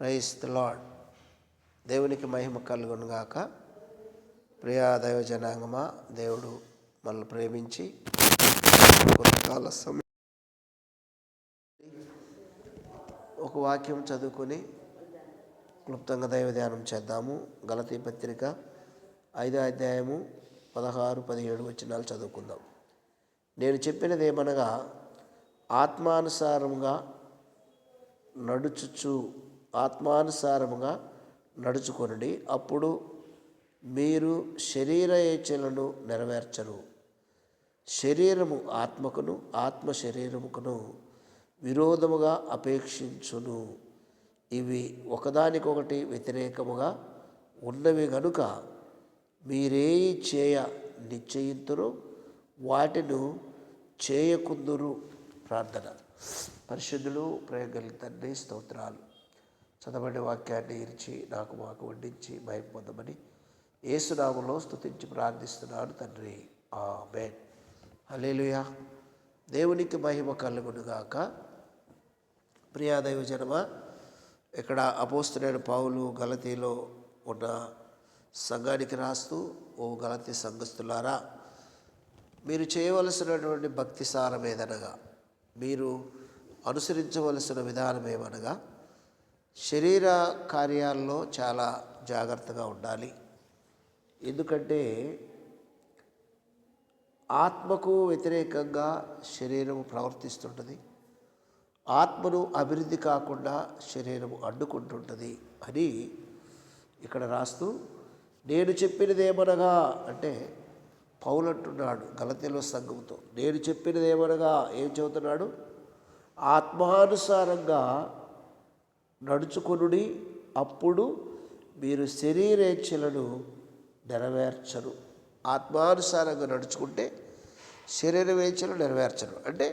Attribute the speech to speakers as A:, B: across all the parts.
A: Price the lord దేవునికి మహిమ కలుగునుగాక. ప్రియా దైవ జనాంగమా దేవుడు మనల్ని ప్రేమించి కొంతకాల సమయం ఒక వాక్యం చదువుకొని క్లుప్తంగా దైవ ధ్యానం చేద్దాము. గలతీ పత్రిక ఐదో అధ్యాయము పదహారు పదిహేడు వచనాలు చదువుకుందాం. నేను చెప్పినది ఏమనగా ఆత్మానుసారంగా నడుచుచు ఆత్మానుసారముగా నడుచుకొనుడి. అప్పుడు మీరు శరీర ఏచలను నెరవేర్చరు. శరీరము ఆత్మకును ఆత్మ శరీరముకును విరోధముగా అపేక్షించును. ఇవి ఒకదానికొకటి వ్యతిరేకముగా ఉన్నవి గనుక మీరే చేయ నిశ్చయింతురు వాటిను చేయకుందురు. ప్రార్థన. పరిశుద్ధులు ప్రేగలి తండ్రి స్తోత్రాలు. చదవని వాక్యాన్ని ఇరిచి నాకు మాకు వడ్డించి భయం పొందమని ఏసునామంలో స్తుతించి ప్రార్థిస్తున్నాను తండ్రి. ఆ బేన్ అలేలుయా దేవునికి మహిమ కలుగునుగాక. ప్రియాదైవ జనమ ఇక్కడ అపోస్తుడైన పావులు గలతీలో ఉన్న సంఘానికి రాస్తూ ఓ గలతీ సంఘస్తులారా మీరు చేయవలసినటువంటి భక్తి సారమేదనగా ఏదనగా మీరు అనుసరించవలసిన విధానం ఏమనగా శరీర కార్యాల్లో చాలా జాగ్రత్తగా ఉండాలి. ఎందుకంటే ఆత్మకు వ్యతిరేకంగా శరీరం ప్రవర్తిస్తుంటుంది. ఆత్మను అభివృద్ధి కాకుండా శరీరం అడ్డుకుంటుంటుంది అని ఇక్కడ రాస్తూ నేను చెప్పినది ఏమనగా అంటే పౌలంటున్నాడు గలతీలో సంఘంతో నేను చెప్పినది ఏమనగా ఏం చెబుతున్నాడు? ఆత్మానుసారంగా నడుచుకొనుడి అప్పుడు మీరు శరీరేచ్ఛలను నెరవేర్చరు. ఆత్మానుసారంగా నడుచుకుంటే శరీరవేచ్ఛలు నెరవేర్చరు. అంటే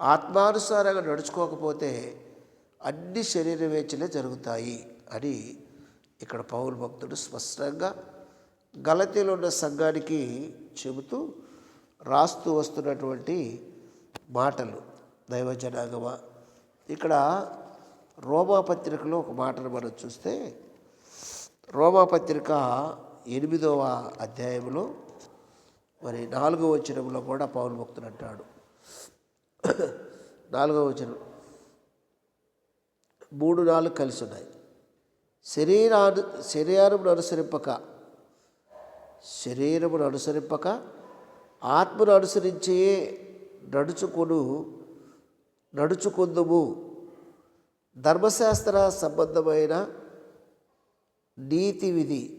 A: ఆత్మానుసారంగా నడుచుకోకపోతే అన్ని శరీరవేచ్ఛలే జరుగుతాయి అని ఇక్కడ పౌరు భక్తుడు స్పష్టంగా గలతీలో ఉన్న సంఘానికి చెబుతూ రాస్తూ వస్తున్నటువంటి మాటలు దైవజనాగమ. ఇక్కడ రోమా పత్రికలో ఒక మాటను మనం చూస్తే రోమా పత్రిక ఎనిమిదవ అధ్యాయంలో మరి నాలుగవ వచనంలో కూడా పౌరు భక్తులు అంటాడు. నాలుగవ వచనం. మూడు నాలుగు కలిసి ఉన్నాయి. శరీరాను శరీరమును అనుసరింపక శరీరమును అనుసరింపక ఆత్మను అనుసరించే నడుచుకొను నడుచుకుందుము. ధర్మశాస్త్ర సంబంధమైన నీతి విధి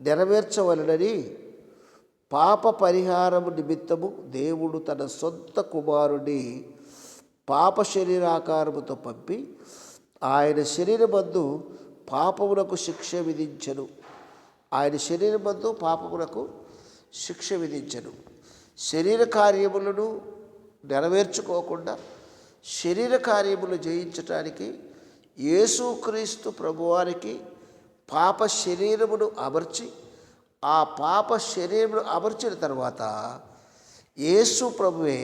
A: నెరవేర్చవలనని పాప పరిహారము నిమిత్తము దేవుడు తన సొంత కుమారుని పాప శరీరాకారముతో పంపి ఆయన శరీరమందు పాపమునకు శిక్ష విధించను. ఆయన శరీరమందు పాపమునకు శిక్ష విధించను. శరీర కార్యములను నెరవేర్చుకోకుండా శరీర కార్యములు జయించటానికి యేసుక్రీస్తు ప్రభువారికి పాప శరీరమును అమర్చి ఆ పాప శరీరమును అమర్చిన తర్వాత యేసు ప్రభువే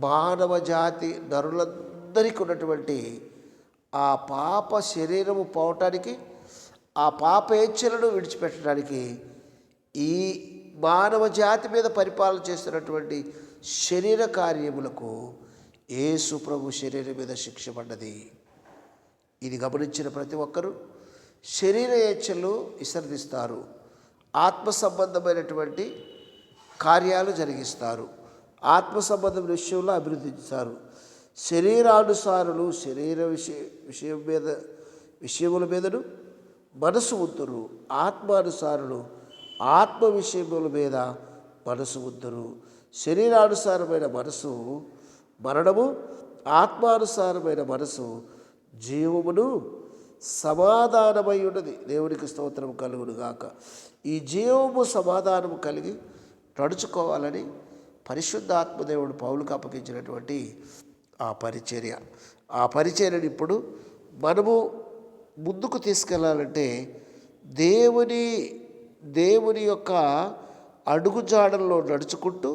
A: మానవ జాతి నరులందరికీ ఉన్నటువంటి ఆ పాప శరీరము పోవటానికి ఆ పాపేచ్ఛలను విడిచిపెట్టడానికి ఈ మానవ జాతి మీద పరిపాలన చేస్తున్నటువంటి శరీర కార్యములకు యేసు ప్రభు శరీరం మీద శిక్ష పడ్డది. ఇది గమనించిన ప్రతి ఒక్కరూ శరీర ఏచ్ఛలు విసర్దిస్తారు ఆత్మ సంబంధమైనటువంటి కార్యాలు జరిగిస్తారు. ఆత్మ సంబంధం విషయంలో అభివృద్ధిస్తారు శరీరానుసారులు శరీర విషయ విషయం మీద విషయముల మీదను మనసు ఉంతురు. ఆత్మానుసారులు ఆత్మ విషయముల మీద మనసు ఉంతురు. శరీరానుసారమైన మనసు మరణము ఆత్మానుసారమైన మనసు జీవమును సమాధానమై ఉన్నది. దేవునికి స్తోత్రం కలుగునుగాక. ఈ జీవము సమాధానము కలిగి నడుచుకోవాలని పరిశుద్ధ ఆత్మదేవుడు పౌలుకు అప్పగించినటువంటి ఆ పరిచర్య. ఆ పరిచర్యను ఇప్పుడు మనము ముందుకు తీసుకెళ్ళాలంటే దేవుని దేవుని యొక్క అడుగుజాడల్లో నడుచుకుంటూ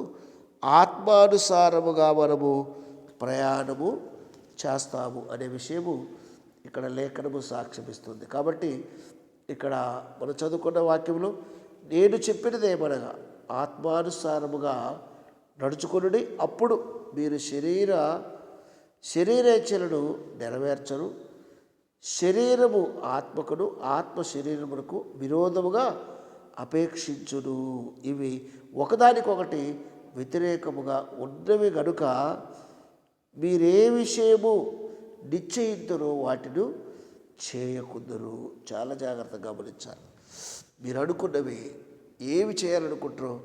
A: ఆత్మానుసారముగా మనము ప్రయాణము చేస్తాము అనే విషయము ఇక్కడ లేఖనము సాక్ష్యమిస్తుంది. కాబట్టి ఇక్కడ మనం చదువుకున్న వాక్యంలో నేను చెప్పినది ఏమనగా ఆత్మానుసారముగా నడుచుకుని అప్పుడు మీరు శరీర శరీరేచ్ఛలను నెరవేర్చరు. శరీరము ఆత్మకును ఆత్మ శరీరమునకు విరోధముగా అపేక్షించును. ఇవి ఒకదానికొకటి వ్యతిరేకముగా ఉన్నవి గనుక మీరే విషయము నిశ్చయింతురో వాటిని చేయకుందరు. చాలా జాగ్రత్తగా గమనించాలి. మీరు అనుకున్నవి ఏమి చేయాలనుకుంటారో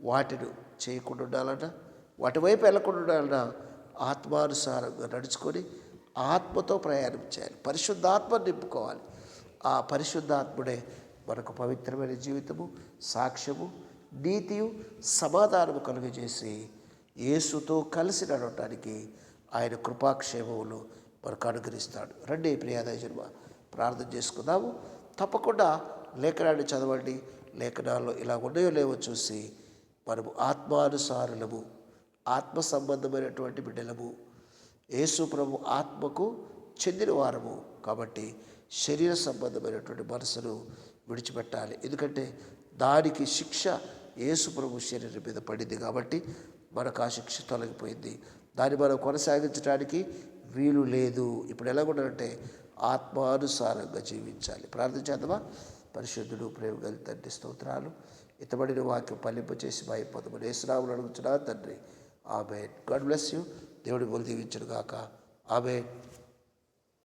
A: వాటిని చేయకుండా ఉండాలన్నా వాటి వైపు వెళ్ళకుండా ఉండాలన్నా ఆత్మానుసారంగా నడుచుకొని ఆత్మతో ప్రయాణం చేయాలి పరిశుద్ధాత్మ నింపుకోవాలి. ఆ పరిశుద్ధాత్ముడే మనకు పవిత్రమైన జీవితము సాక్ష్యము నీతియు సమాధానము కలుగజేసి యేసుతో కలిసి నడవటానికి ఆయన కృపాక్షేమములు మనకు అనుగ్రహిస్తాడు. రండి ప్రియాద జన్మ ప్రార్థన చేసుకుందాము. తప్పకుండా లేఖనాన్ని చదవండి. లేఖనాల్లో ఇలా ఉన్నాయో లేవో చూసి మనము ఆత్మానుసారులము ఆత్మ సంబంధమైనటువంటి బిడ్డలము యేసు ప్రభు ఆత్మకు చెందిన వారము కాబట్టి శరీర సంబంధమైనటువంటి మనసును విడిచిపెట్టాలి. ఎందుకంటే దానికి శిక్ష యేసు ప్రభు శరీరం మీద పడింది కాబట్టి మనకు ఆ శిక్ష తొలగిపోయింది. దాన్ని మనం కొనసాగించడానికి వీలు లేదు. ఇప్పుడు ఎలా ఆత్మానుసారంగా జీవించాలి. ప్రార్థన చేద్దామా? పరిశుద్ధుడు ప్రేమ గల తండ్రి స్తోత్రాలు. ఇతబడిన వాక్యం పల్లింప చేసి భయపదమని ఏసునాములు అడుగుతున్నా తండ్రి. ఆమె గాడ్ బ్లెస్ యూ. దేవుడి బోలు దీవించడు గాక ఆమె